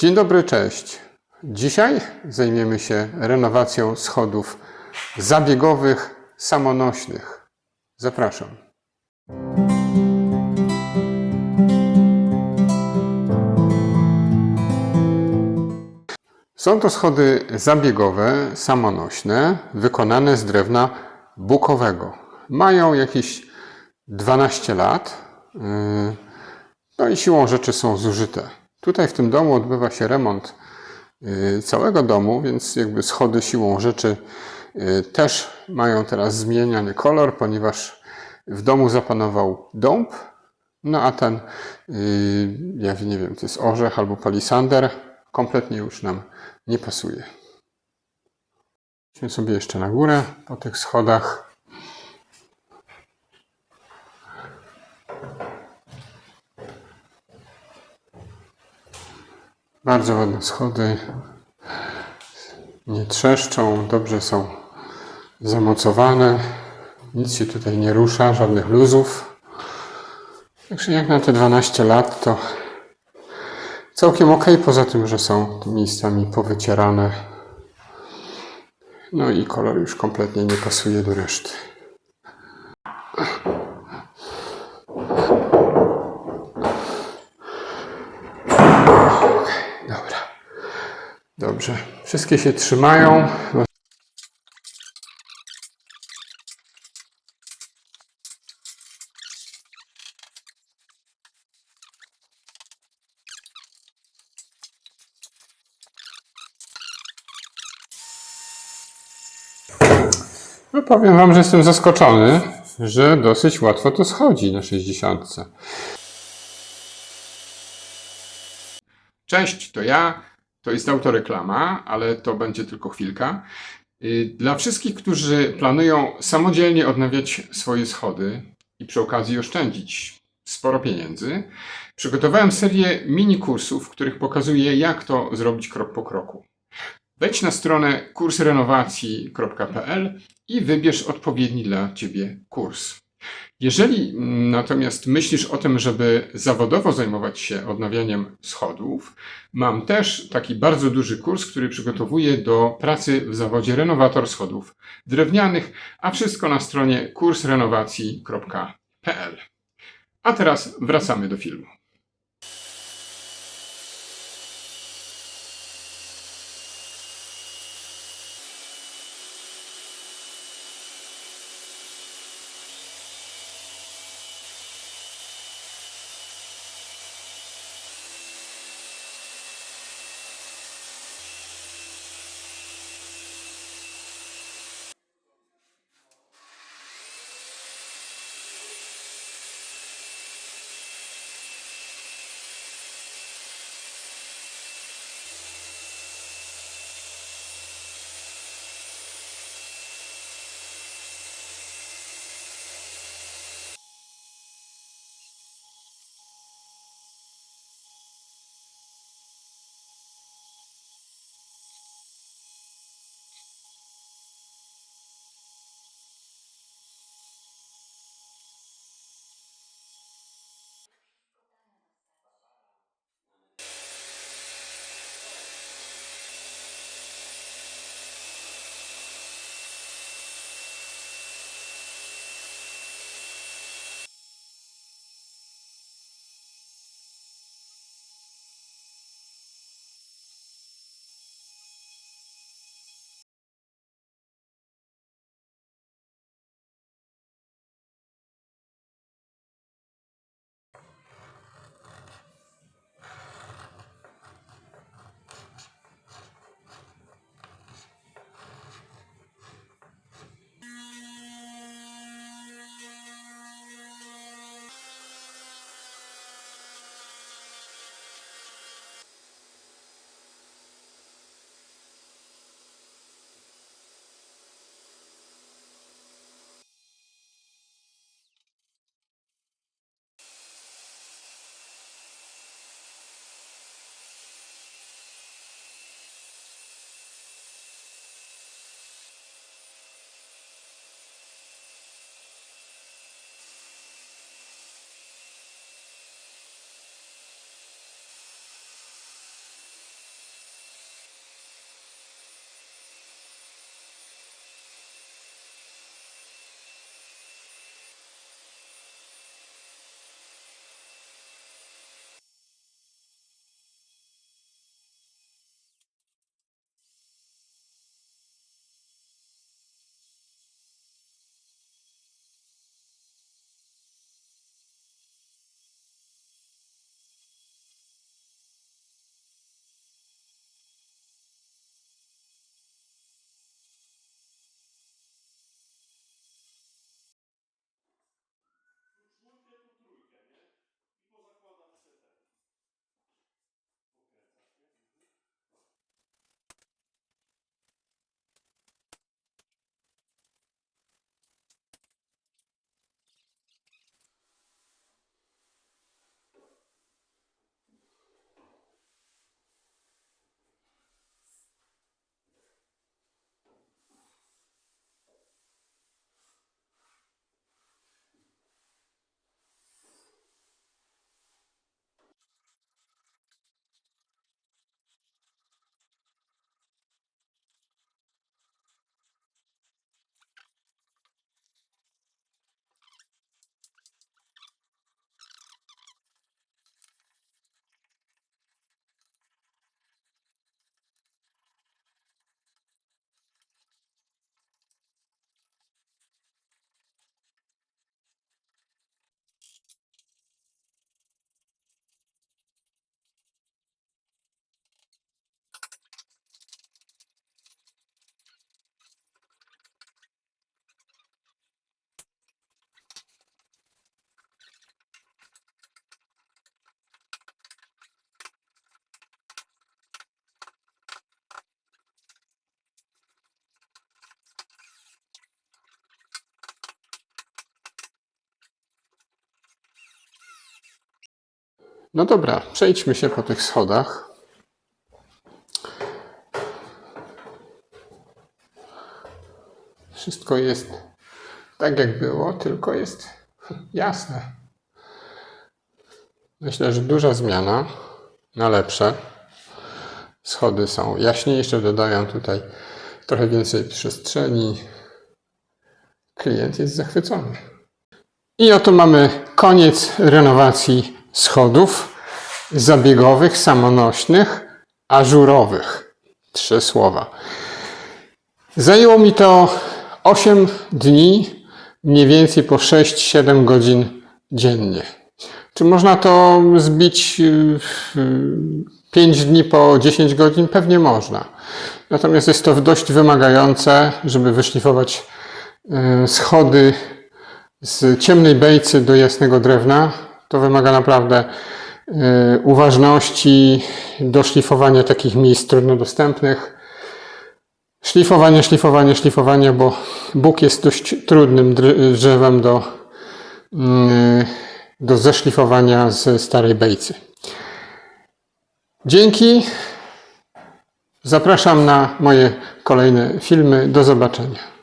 Dzień dobry, cześć. Dzisiaj zajmiemy się renowacją schodów zabiegowych, samonośnych. Zapraszam. Są to schody zabiegowe, samonośne, wykonane z drewna bukowego. Mają jakieś 12 lat. Yy, No i siłą rzeczy są zużyte. Tutaj w tym domu odbywa się remont yy, całego domu, więc jakby schody siłą rzeczy yy, też mają teraz zmieniany kolor, ponieważ w domu zapanował dąb, no a ten, yy, ja nie wiem, to jest orzech albo palisander, kompletnie już nam nie pasuje. Idźmy sobie jeszcze na górę po tych schodach. Bardzo ładne schody. Nie trzeszczą, dobrze są zamocowane. Nic się tutaj nie rusza, żadnych luzów. Także jak na te 12 lat to całkiem ok, poza tym, że są miejscami powycierane. No i kolor już kompletnie nie pasuje do reszty. Dobra. Dobrze. Wszystkie się trzymają. No powiem Wam, że jestem zaskoczony, że dosyć łatwo to schodzi na 60. Cześć, to ja. To jest autoreklama, ale to będzie tylko chwilka. Y, Dla wszystkich, którzy planują samodzielnie odnawiać swoje schody i przy okazji oszczędzić sporo pieniędzy, przygotowałem serię mini kursów, w których pokazuję, jak to zrobić krok po kroku. Wejdź na stronę kursrenowacji.pl i wybierz odpowiedni dla Ciebie kurs. Jeżeli natomiast myślisz o tym, żeby zawodowo zajmować się odnawianiem schodów, mam też taki bardzo duży kurs, który przygotowuję do pracy w zawodzie renowator schodów drewnianych, a wszystko na stronie kursrenowacji.pl. A teraz wracamy do filmu. No dobra, przejdźmy się po tych schodach. Wszystko jest tak, jak było, tylko jest jasne. Myślę, że duża zmiana na lepsze. Schody są jaśniejsze, dodają tutaj trochę więcej przestrzeni. Klient jest zachwycony. I oto mamy koniec renowacji schodów zabiegowych, samonośnych, ażurowych. Trzy słowa. Zajęło mi to 8 dni, mniej więcej po 6-7 godzin dziennie. Czy można to zbić y, w 5 dni po 10 godzin? Pewnie można. Natomiast jest to dość wymagające, żeby wyszlifować y, schody z ciemnej bejcy do jasnego drewna. To wymaga naprawdę y, uważności, doszlifowania takich miejsc trudno dostępnych. Szlifowanie, szlifowanie, szlifowanie, bo Bóg jest dość trudnym dr- drzewem do, mm, do zeszlifowania ze starej bejcy. Dzięki. Zapraszam na moje kolejne filmy. Do zobaczenia.